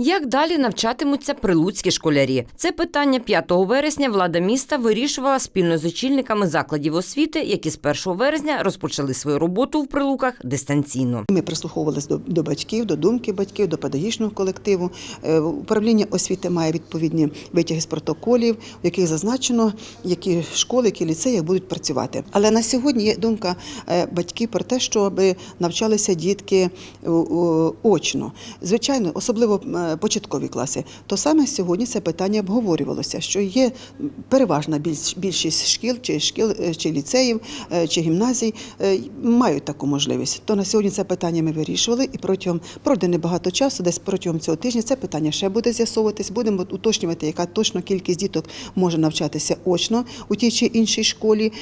Як далі навчатимуться прилуцькі школярі? Це питання 5 вересня влада міста вирішувала спільно з очільниками закладів освіти, які з 1 вересня розпочали свою роботу в прилуках дистанційно. Ми прислуховувалися до, до батьків, до думки батьків, до педагогічного колективу. Е, Управління освіти має відповідні витяги з протоколів, в яких зазначено, які школи, які ліцеї будуть працювати. Але на сьогодні є думка е, батьків про те, щоб навчалися дітки е, очно. Звичайно, особливо початкові класи. То саме сьогодні це питання обговорювалося, що є переважна більш- більшість шкіл чи шкіл е, чи ліцеїв е, чи гімназій е, мають таку можливість. То на сьогодні це питання ми вирішували, і протягом пройде небагато часу, десь протягом цього тижня це питання ще буде з'ясовуватись. Будемо уточнювати, яка точно кількість діток може навчатися очно у тій чи іншій школі,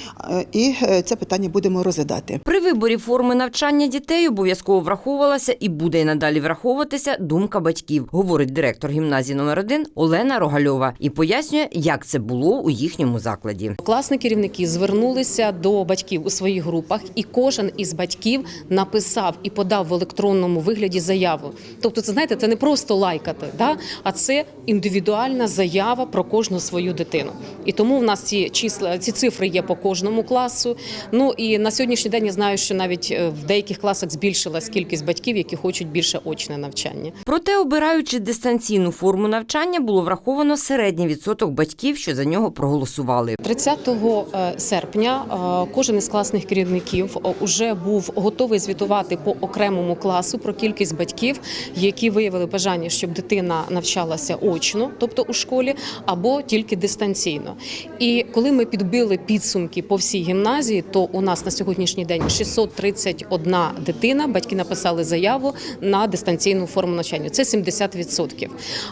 і це питання будемо розглядати. При виборі форми навчання дітей обов'язково враховувалася і буде й надалі враховуватися думка батьків, говорить директор гімназії номер 1 Олена Рогальова і пояснює, як це було у їхньому закладі. Класні керівники звернулися до батьків у своїх групах, і кожен із батьків написав і подав в електронному вигляді заяву. Тобто, це знаєте, це не просто лайкати, да? а це індивідуальна заява про кожну свою дитину. І тому в нас ці числа, ці цифри є по кожному класу. Ну і на сьогоднішній день я знаю, що навіть е, в деяких класах збільшилась кількість батьків, які хочуть більше очне навчання. Проте, обираючи дистанційну форму навчання, було враховано середній відсоток батьків, що за нього проголосували. 30 е, серпня е, кожен із класних керівників вже був готовий звітувати по окремому класу про кількість батьків, які виявили бажання, щоб дитина навчалася очно, тобто у школі, або тільки дистанційно. І коли ми підбили підсумки по всій гімназії, то у нас на сьогоднішній день 631 дитина. Батьки написали заяву на дистанційну форму навчання. Це 70%.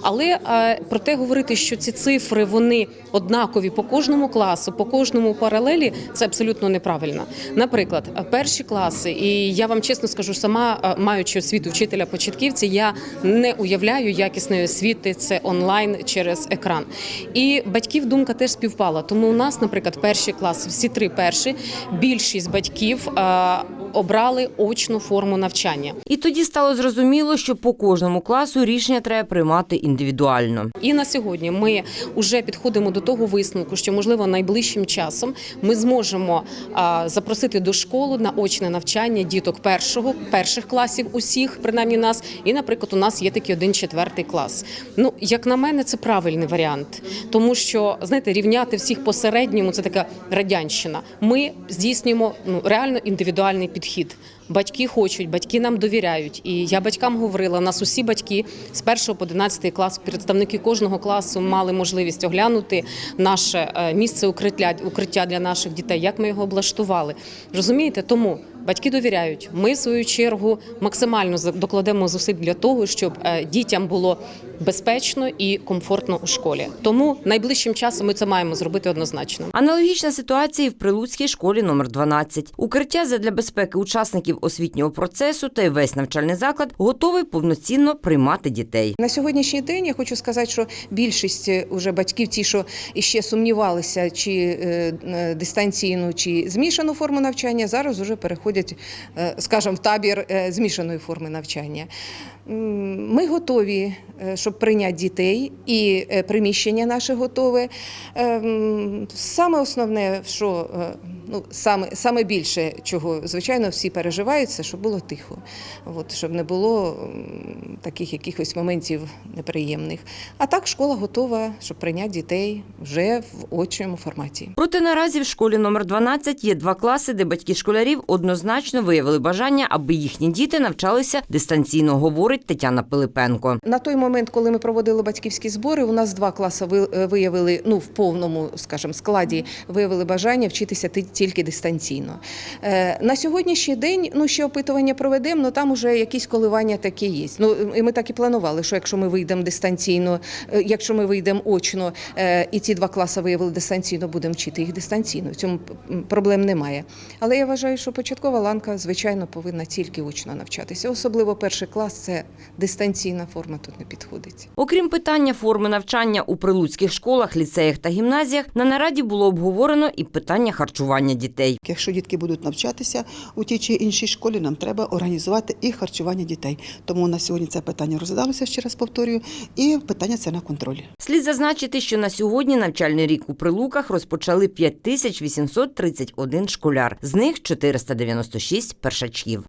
Але е, проте говорити, що ці цифри вони однакові по кожному класу, по кожному паралелі, це абсолютно неправильно. Наприклад, е, перші класи, і я вам чесно скажу, сама е, маючи освіту вчителя початківці, я не уявляю якісної освіти це онлайн через екран. І батьків думка теж співпала. Тому у нас, наприклад, перші класи, всі три перші, більшість батьків обрали очну форму навчання. І тоді стало зрозуміло, що по кожному класу рішення треба приймати індивідуально. І на сьогодні ми вже підходимо до того висновку, що можливо найближчим часом ми зможемо запросити до школи на очне навчання діток першого перших класів усіх, принаймні нас. І, наприклад, у нас є такий один четвертий клас. Ну як на мене, це правильний варіант, тому що знаєте, рівняти всіх по середньому це така радянщина. Ми здійснюємо ну реально індивідуальний підхід. підхід Батьки хочуть, батьки нам довіряють. І я батькам говорила, нас усі батьки з 1 по 11 клас, представники кожного класу мали можливість оглянути наше е, місце укриття, укриття для наших дітей, як ми його облаштували. Розумієте, тому батьки довіряють. Ми, в свою чергу, максимально докладемо зусиль для того, щоб е, дітям було безпечно і комфортно у школі. Тому найближчим часом ми це маємо зробити однозначно. Аналогічна ситуація і в Прилуцькій школі номер 12. Укриття задля безпеки учасників освітнього процесу та й весь навчальний заклад готовий повноцінно приймати дітей. На сьогоднішній день я хочу сказати, що більшість е, уже батьків, ті, що ще сумнівалися, чи е, е, дистанційну, чи змішану форму навчання, зараз вже переходять, скажімо, в табір змішаної форми навчання. Ми готові, щоб прийняти дітей, і приміщення наше готове. Ем, Саме основне, що ну, саме, саме більше, чого звичайно всі переживають, це щоб було тихо, От, щоб не було таких якихось моментів неприємних. А так школа готова, щоб прийняти дітей вже в очному форматі. Проте наразі в школі номер 12 є два класи, де батьки школярів однозначно виявили бажання, аби їхні діти навчалися дистанційно, говорить Тетяна Пилипенко. На той момент, коли ми проводили батьківські збори, у нас два класи ви- е, виявили ну в повному, скажімо, складі виявили бажання вчитися ти- тільки дистанційно. Е, На сьогоднішній день ну ще опитування проведемо, але там уже якісь коливання такі є. Ну і ми так і планували, що якщо ми вийдемо дистанційно, е, якщо ми вийдемо очно, е, і ці два класи виявили дистанційно, будемо вчити їх дистанційно. В цьому проблем немає. Але я вважаю, що початкова ланка, звичайно, повинна тільки очно навчатися. Особливо перший клас це дистанційна форма тут не підходить. Окрім питання форми навчання у прилуцьких школах, ліцеях та гімназіях, на нараді було обговорено і питання харчування дітей. Якщо дітки будуть навчатися у тій чи іншій школі, нам треба організувати і харчування дітей. Тому на сьогодні це питання розглядалося, ще раз повторюю, і питання це на контролі. Слід зазначити, що на сьогодні навчальний рік у Прилуках розпочали 5831 школяр, з них 496 першачків.